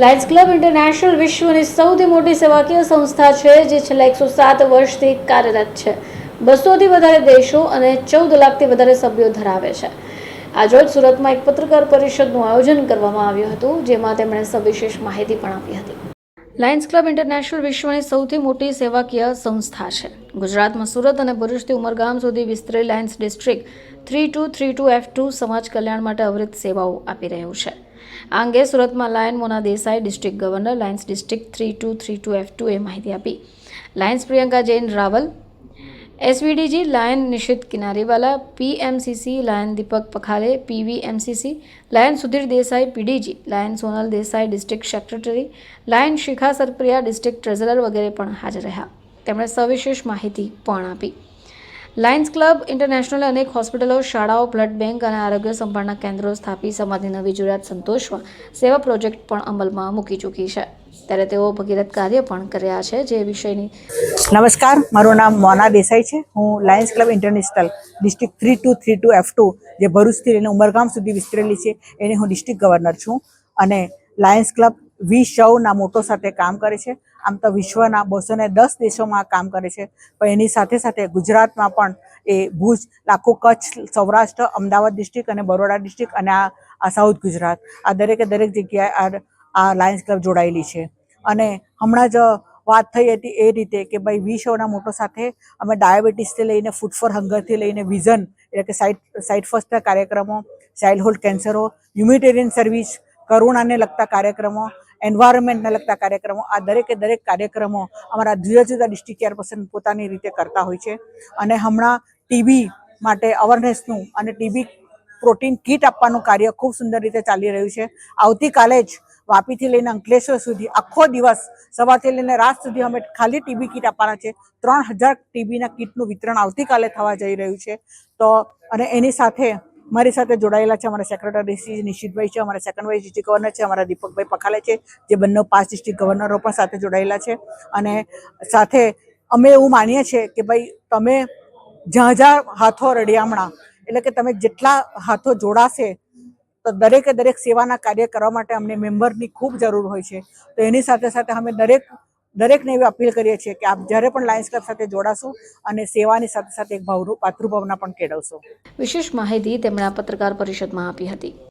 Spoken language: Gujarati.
લાયન્સ ક્લબ ઇન્ટરનેશનલ વિશ્વની સૌથી મોટી સેવાકીય સંસ્થા છે, જે છેલ્લા એકસો સાત વર્ષથી કાર્યરત છે. બસોથી વધારે દેશો અને ચૌદ લાખથી વધારે સભ્યો ધરાવે છે. આજરોજ સુરતમાં એક પત્રકાર પરિષદનું આયોજન કરવામાં આવ્યું હતું, જેમાં તેમણે સવિશેષ માહિતી પણ આપી હતી. લાયન્સ ક્લબ ઇન્ટરનેશનલ વિશ્વની સૌથી મોટી સેવાકીય સંસ્થા છે. ગુજરાતમાં સુરત અને ભરૂચથી ઉમરગામ સુધી વિસ્તરેલ Lions district three two three two F two સમાજ કલ્યાણ માટે અવિરત સેવાઓ આપી રહ્યું છે. આ અંગે સુરતમાં Lion Mona Desai district governor, Lions district three two three two, F two એ માહિતી આપી. Lions Priyanka Jain Raval, SVDG Lion Nishit Kinariwala, PMCC Lion Deepak Pakhale, PVMCC Lion Sudhir Desai PDG, Lion Sonal Desai district secretary, Lion Shikha Sarpriya district treasurer વગેરે પણ હાજર રહ્યા. તેમણે સવિશેષ માહિતી પણ આપી. લાયન્સ ક્લબ ઇન્ટરનેશનલ અનેક હોસ્પિટલો, શાળાઓ, બ્લડ બેંક અને આરોગ્ય સંભાળના કેન્દ્રો સ્થાપી સમાજની નવી જરૂરિયાત સંતોષવા સેવા પ્રોજેક્ટ પણ અમલમાં મૂકી ચૂકી છે. ત્યારે તેઓ ભગીરથ કાર્ય પણ કર્યા છે જે વિષયની નમસ્કાર, મારું નામ મોના દેસાઈ છે. હું Lions club international district three two three two F two, જે ભરૂચથી લઈને ઉમરગામ સુધી વિસ્તરેલી છે, એની હું ડિસ્ટ્રિક્ટ ગવર્નર છું. અને લાયન્સ ક્લબ વીસ શવના મોટો સાથે કામ કરે છે. આમ તો વિશ્વના બસો ને દસ દેશોમાં કામ કરે છે. પણ એની સાથે સાથે ગુજરાતમાં પણ એ ભુજ, લાખો કચ્છ, સૌરાષ્ટ્ર, અમદાવાદ ડિસ્ટ્રિક્ટ અને બરોડા ડિસ્ટ્રિક્ટ અને આ સાઉથ ગુજરાત, આ દરેકે દરેક જગ્યાએ આ આ લાયન્સ ક્લબ જોડાયેલી છે. અને હમણાં જ વાત થઈ હતી એ રીતે કે ભાઈ વી શોના મોટો સાથે અમે ડાયાબિટીસથી લઈને ફૂડ ફોર હંગરથી લઈને વિઝન એટલે કે સાઇટ સાઇટ ફર્સ્ટના કાર્યક્રમો, ચાઇલ્ડહુડ કેન્સરો, હ્યુમિટેરિયન સર્વિસ કરુણાને લગતા કાર્યક્રમો એન્વાયરમેન્ટને લગતા કાર્યક્રમો. આ દરેકે દરેક કાર્યક્રમો અમારા જુદા જુદા ડિસ્ટ્રિક્ટ ચેરપર્સન પોતાની રીતે કરતા હોય છે. અને હમણાં ટીબી માટે અવેરનેસનું અને ટીબી પ્રોટીન કીટ આપવાનું કાર્ય ખૂબ સુંદર રીતે ચાલી રહ્યું છે. આવતીકાલે જ વાપીથી લઈને અંકલેશ્વર સુધી આખો દિવસ સવારથી લઈને રાત સુધી અમે ખાલી ટીબી કીટ આપવાના છે. ત્રણ હજાર ટીબીના કીટનું વિતરણ આવતીકાલે થવા જઈ રહ્યું છે. તો અને એની સાથે મારી સાથે જોડાયેલા છે, અમારા સેક્રેટરી શ્રી નિશિતભાઈ છે, અમારા સેકન્ડ વાઇસ ડિસ્ટ્રિક્ટ ગવર્નર છે, અમારા દીપકભાઈ પખાલે છે, જે બંને પાંચ ડિસ્ટ્રિક્ટ ગવર્નરો પણ સાથે જોડાયેલા છે. અને સાથે અમે એવું માનીએ છીએ કે ભાઈ, તમે જ્યાં જ્યાં હાથો રડિયામણા, એટલે કે તમે જેટલા હાથો જોડાશે, તો દરેકે દરેક સેવાના કાર્ય કરવા માટે અમને મેમ્બરની ખૂબ જરૂર હોય છે. તો એની સાથે સાથે અમે દરેક દરેકને એવી અપીલ કરીએ છીએ કે આપ જ્યારે પણ લાયન્સ ક્લબ સાથે જોડાશો અને સેવાની સાથે સાથે એક ભાવ માતૃભાવના પણ કેળવશો. વિશેષ માહિતી તેમણે આ પત્રકાર પરિષદમાં આપી હતી.